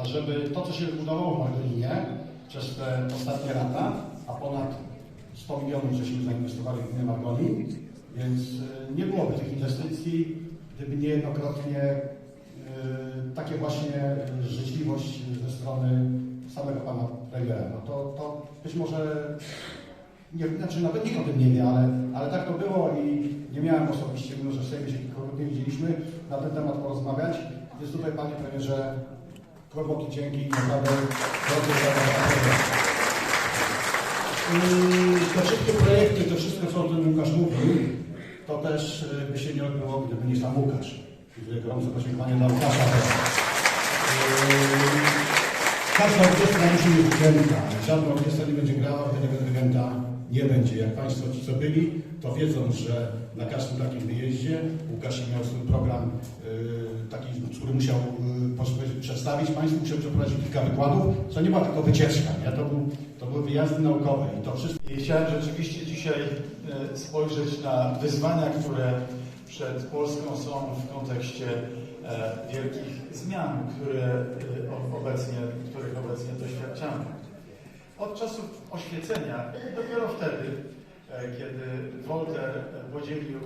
A żeby to, co się wybudowało w Magdalinie przez te ostatnie lata, a ponad 100 milionów żeśmy zainwestowali w gminę Margoli, więc y, nie byłoby tych inwestycji, gdyby niejednokrotnie y, takie właśnie życzliwość ze strony samego pana premiera. No to, to być może, nie, znaczy nawet nikt o tym nie wie, ale, ale tak to było i nie miałem osobiście, mimo że w Sejmie się kilkukrotnie widzieliśmy, na ten temat porozmawiać. Więc tutaj panie premierze, głębokie dzięki naprawdę bardzo za Te wszystkie projekty, to wszystko, co o tym Łukasz mówił, to też y, by się nie odbyło, gdyby nie sam Łukasz. Dziękuję gorące podziękowanie dla Łukasza. Yy, Każda orkiestra musi mieć dyrygenta. Żadna orkiestra nie będzie grała, gdy tego dyrygenta nie będzie. Jak Państwo ci, co byli, to wiedzą, że na każdym takim wyjeździe Łukasz miał swój program yy, taki, który musiał yy, przedstawić Państwu, musiał przeprowadzić kilka wykładów, co nie była tylko wycieczka, nie? To, był, to były wyjazdy naukowe i to wszystko I chciałem rzeczywiście dzisiaj e, spojrzeć na wyzwania, które przed Polską są w kontekście wielkich zmian, które obecnie, których obecnie doświadczamy. Od czasów oświecenia, dopiero wtedy, e, kiedy Wolter podzielił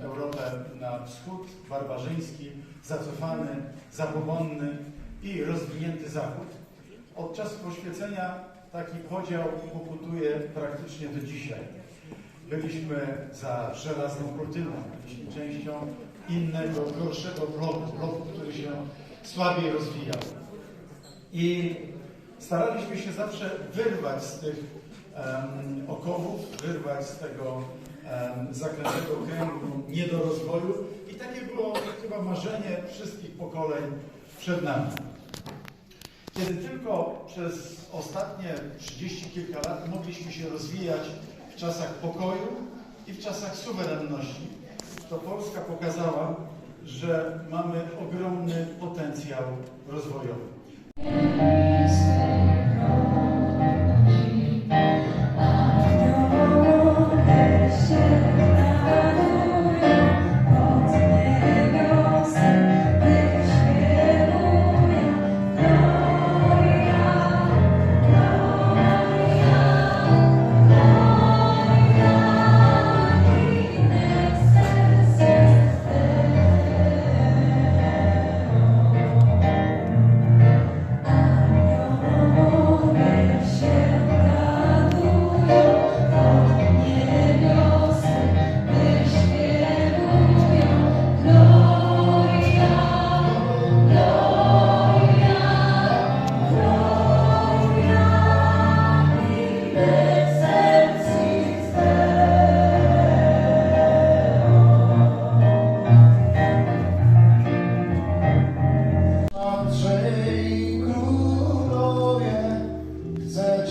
Europę na wschód, barbarzyński, zacofany, zabobonny i rozwinięty zachód, od czasów oświecenia taki podział pokutuje praktycznie do dzisiaj. Byliśmy za żelazną kurtyną, byliśmy częścią innego, gorszego bloku, bloku, który się słabiej rozwijał. I staraliśmy się zawsze wyrwać z tych em, okowów, wyrwać z tego em, zaklętego kręgu niedorozwoju i takie było chyba marzenie wszystkich pokoleń przed nami. Kiedy tylko przez ostatnie 30 kilka lat mogliśmy się rozwijać w czasach pokoju i w czasach suwerenności, to Polska pokazała, że mamy ogromny potencjał rozwojowy.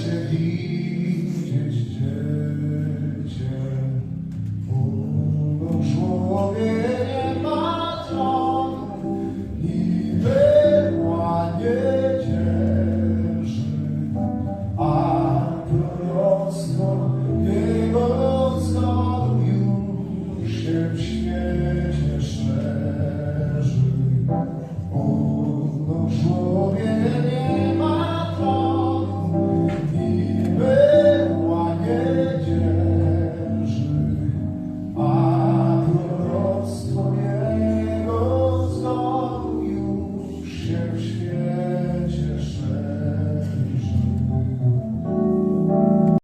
to thee.